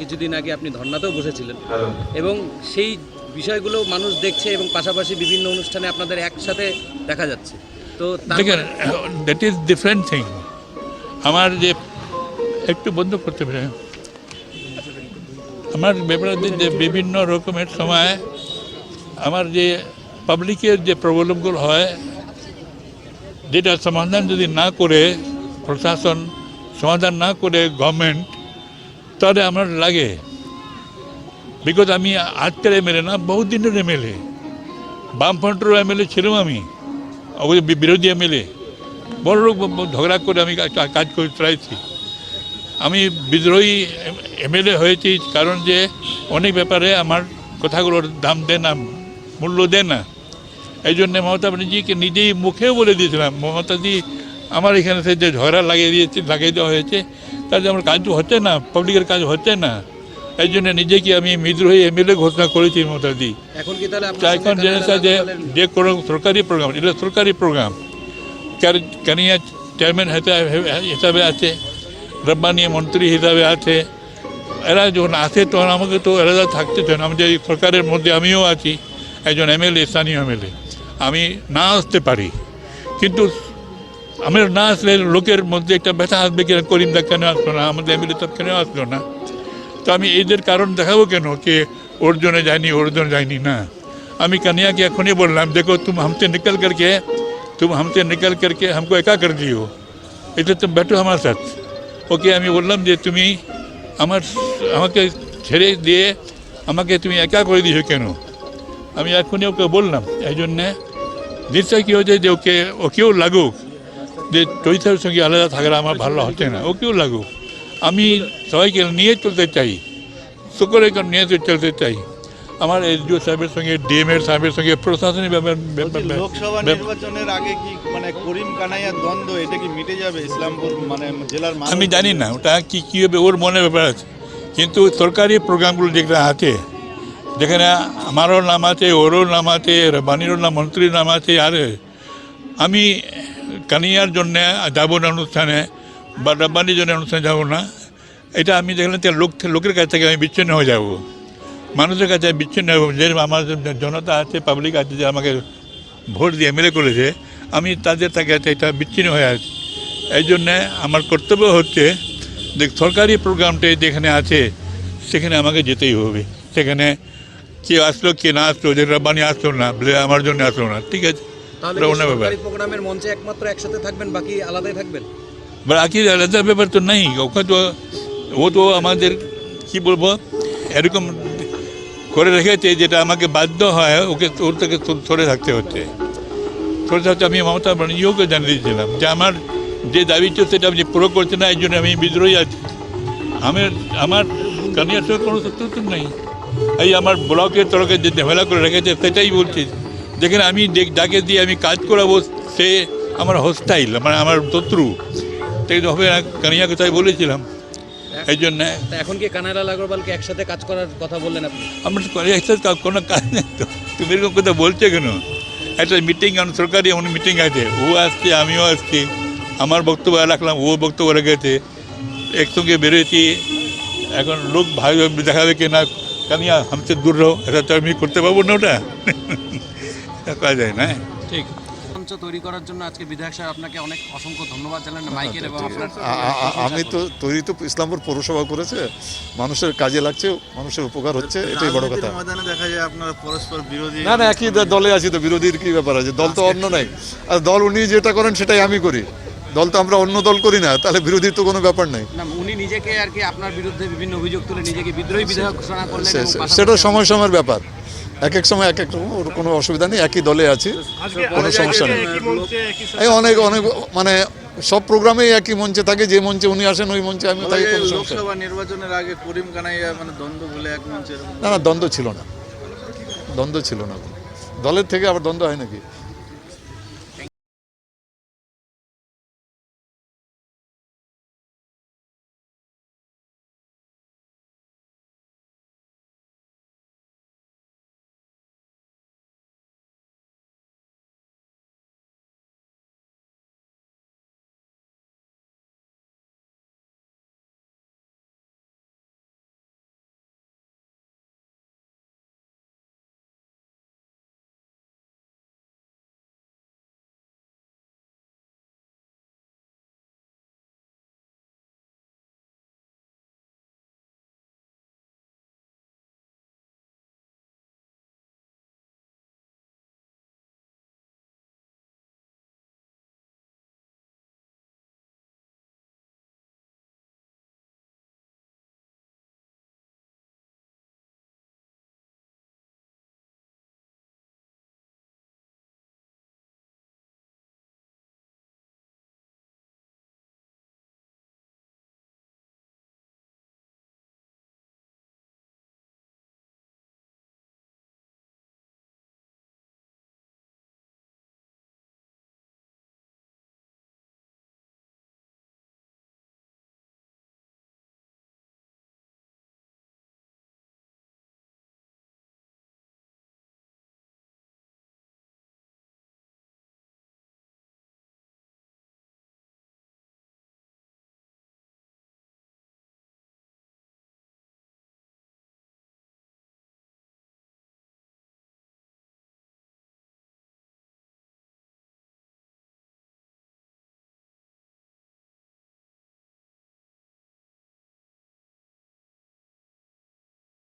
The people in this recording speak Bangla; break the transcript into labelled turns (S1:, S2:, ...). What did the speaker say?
S1: কিছুদিন আগে আপনি ধর্নাতেও বসেছিলেন। এবং সেই বিষয়গুলো মানুষ দেখছে এবং পাশাপাশি বিভিন্ন অনুষ্ঠানে আপনাদের একসাথে দেখা যাচ্ছে। তো
S2: দ্যাট ইজ ডিফারেন্ট থিং আমার যে একটু বন্ধ করতে পারে আমার ব্যাপারে যে বিভিন্ন রকমের সময় আমার যে পাবলিকের যে প্রবলেমগুলো হয় যেটা সমাধান যদি না করে প্রশাসন সমাধান না করে গভর্নমেন্ট তাহলে আমার লাগে। বিকজ আমি আজকের এমএলএ না, বহুত দিনের এমএলএ বামফ্রন্টের এমএলএ ছিলাম আমি। বি- বিরোধী এমএলএ বড় লোক ঝগড়া করে আমি কাজ করে চাইছি আমি বিদ্রোহী এমএলএ হয়েছি কারণ যে অনেক ব্যাপারে আমার কথাগুলোর দাম দেয় না, মূল্য দেয় না। এই জন্যে মমতা ব্যানার্জিকে নিজেই মুখেও বলে দিয়েছিলাম মমতাজি আমার এখানে যে ঝগড়া লাগিয়ে দিয়েছে, লাগিয়ে দেওয়া হয়েছে তাতে আমার কাজ তো হচ্ছে না পাবলিকের কাজ হচ্ছে না। এই জন্য নিজেকে আমি বিদ্রোহী এমএলএ ঘোষণা করেছি
S1: তাহলে আপনার
S2: এখন জেনেছে যে যে কোনো সরকারি প্রোগ্রাম এটা সরকারি প্রোগ্রাম। কানিয়া চেয়ারম্যান হিসাবে আছে রব্বানি মন্ত্রী হিসাবে আছে। এরা যখন আসে তখন আমাকে তো আলাদা থাকতে চান আমি যে সরকারের মধ্যে আমিও আছি একজন এমএলএ স্থানীয় এমএলএ আমি না আসতে পারি। কিন্তু আমরা না আসলে লোকের মধ্যে একটা ব্যথা আসবে কিনা, করিম দা কেন আসলো না আমাদের এমএলএ তো কেন আসলো না? তো আমি এদের কারণ দেখাবো কেন কে ওর জন্য যায়নি, ওর জন্য যায়নি না? আমি কানিয়াকে এখনই বললাম, দেখো, তুমি হামতে নিকল করকে, তুমি হামতে নিকল করকে হামকো একা কর দিও। এটা তুমি ব্যাটো আমার সাথ। ওকে আমি বললাম যে, তুমি আমার, আমাকে ছেড়ে দিয়ে আমাকে তুমি একা করে দিয়েছ কেন? আমি এখনই ওকে বললাম, এই জন্যে জিনিসটা কী হয়েছে যে ওকে, ওকেও লাগুক যে টৈথার সঙ্গে আলাদা থাকা আমার ভালো হচ্ছে না। ওকেও লাগুক। আমি সবাইকে নিয়ে চলতে চাই। সকলে নিয়ে চলতে চাই। আমার এসডিও সাহেবের সঙ্গে ডিএমএর সাহেবের সঙ্গে প্রশাসনিক ব্যাপার
S3: লোকসভা নির্বাচনের আগে কি মানে করিম কানাইয়ার দ্বন্দ্ব এটা কি মিটে যাবে? ইসলামপুর মানে জেলার
S2: আমি জানি না ওটা কি কী হবে ওর মনে ব্যাপার আছে। কিন্তু সরকারি প্রোগ্রামগুলো যেগুলো আছে যেখানে আমারও নাম আছে ওরও নাম আছে রব্বানিরও নাম মন্ত্রীর নাম আছে আর আমি কানিয়ার জন্যে যাব না অনুষ্ঠানে, বা রব্বানির জন্য অনুষ্ঠানে যাব না, এটা আমি দেখলাম লোক লোকের কাছ থেকে আমি বিচ্ছিন্ন হয়ে যাব। মানুষের কাছে বিচ্ছিন্ন হব যে আমার জনতা আছে পাবলিক আছে, যে আমাকে ভোট দিয়ে এমএলএ করেছে, আমি তাদের থেকে এটা বিচ্ছিন্ন হয়ে আছি। এই জন্যে আমার কর্তব্য হচ্ছে যে সরকারি প্রোগ্রামটা যেখানে আছে, সেখানে আমাকে যেতেই হবে। সেখানে কে আসলো, কে না আসলো, যে রব্বানি আসলো না বলে আমার জন্য আসলো না, ঠিক আছে?
S1: তাহলে প্রোগ্রামের মঞ্চে একমাত্র একসাথে থাকবেন বাকি আলাদাই থাকবেন?
S2: বাকি আলাদা ব্যাপার তো নেই। ওখানে তো ও তো আমাদের কি বলব এরকম করে রেখেছে যেটা আমাকে বাধ্য হয় ওকে ওর থেকে সর- সরে থাকতে হচ্ছে। সরে থাকতে আমি মমতা ব্যানার্জিওকে জানিয়ে দিয়েছিলাম যে আমার যে দাবি ছিল সেটা আমি পুরো করছে না এই জন্য আমি বিদ্রোহী আছি। আমার আমার কানিয়ার সঙ্গে কোনো শত্রুতা নেই। এই আমার ব্লকের তরফে যে ঝামেলা করে রেখেছে সেটাই বলছি। যেখানে আমি যাকে দিয়ে আমি কাজ করাবো সে আমার হোস্টাইল মানে আমার শত্রু। তাই হবে না কানিয়াকে তাই বলেছিলাম। এই জন্য
S1: তা এখন কি কানাডাল আগরওয়ালকে একসাথে কাজ করার কথা বললেন আপনি?
S2: আমরা একটা কোনো কাজ নেই তো। তুমি এরকম কথা বলছো কেন? একটা মিটিং সরকারি এমন মিটিং আছে। ও আসছে আমিও আসছি। আমার বক্তব্য রাখলাম ও বক্তব্য রেখেছে। একসঙ্গে বেরোয়েছি। এখন লোক ভাই দেখাবে কি না কানিয়া হামসে দূর রো এটা তো আমি করতে পারব না ওটা। করা যায় না। ঠিক।
S1: মঞ্চ তৈরি করার জন্য আজকে বিধায়ক সাহেব আপনাকে অনেক অসংখ্য ধন্যবাদ জানালেন। মাইকের এবং আপনার
S4: আমি তো তৈরি তো ইসলামপুর পৌরসভা করেছে। মানুষের কাজে লাগছে মানুষের উপকার হচ্ছে এটাই বড় কথা।
S3: ময়দানে দেখা যায় আপনারা পরস্পর বিরোধী।
S4: না না একই দলে আছি তো বিরোধীর কি ব্যাপার আছে? দল তো অন্য নাই। আর দল উনি যেটা করেন সেটাই আমি করি। দল তো আমরা অন্য দল করি না তাহলে বিরোধীর তো কোনো ব্যাপার নাই।
S1: না উনি নিজেকে আর কি আপনার বিরুদ্ধে বিভিন্ন অভিযোগ তুলে নিজেকে বিদ্রোহী বিধায়ক ঘোষণা করলেন
S4: সেটা সময় সময়ের ব্যাপার। এক এক সময় এক এক রকম, ওর কোনো অসুবিধা নেই একই দলে আছি কোনো সমস্যা নেই। এই অনেক অনেক মানে সব প্রোগ্রামেই একই মঞ্চে থাকে যে মঞ্চে উনি আসেন ওই মঞ্চে আমি থাকি কোনো সমস্যা
S3: লোকসভা নির্বাচনের আগে করিম কানাইয়া মানে দ্বন্দ্ব বলে এক মঞ্চে
S4: না না দ্বন্দ্ব ছিল না। দ্বন্দ্ব ছিল না দলের থেকে আবার দ্বন্দ্ব হয় নাকি?